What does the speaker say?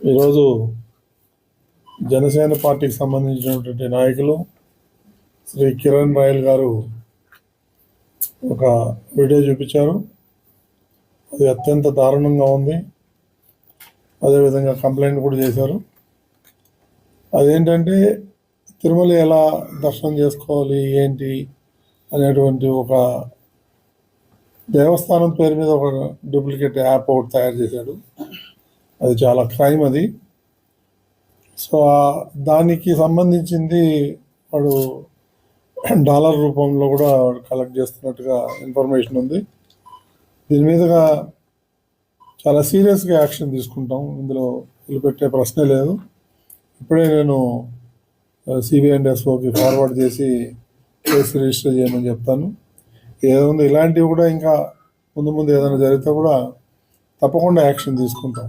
ఈరోజు జనసేన పార్టీకి సంబంధించినటువంటి నాయకులు శ్రీ కిరణ్ రాయల్ గారు ఒక వీడియో చూపించారు. అది అత్యంత దారుణంగా ఉంది. అదేవిధంగా కంప్లైంట్ కూడా చేశారు. అదేంటంటే తిరుమల ఎలా దర్శనం చేసుకోవాలి ఏంటి అనేటువంటి ఒక దేవస్థానం పేరు మీద ఒక డూప్లికేట్ యాప్ ఒకటి తయారు చేశాడు. అది చాలా క్రైమ్ అది. సో దానికి సంబంధించింది వాడు డాలర్ రూపంలో కూడా కలెక్ట్ చేస్తున్నట్టుగా ఇన్ఫర్మేషన్ ఉంది. దీని మీదుగా చాలా సీరియస్గా యాక్షన్ తీసుకుంటాం. ఇందులో వీళ్ళు పెట్టే ప్రశ్నే లేదు. ఇప్పుడే నేను సిబిఐ అండ్ ఎస్ఓకి ఫార్వర్డ్ చేసి కేసు రిజిస్టర్ చేయమని చెప్తాను. ఏముంది ఇలాంటివి కూడా ఇంకా ముందు ముందు ఏదైనా జరిగితే కూడా తప్పకుండా యాక్షన్ తీసుకుంటాం.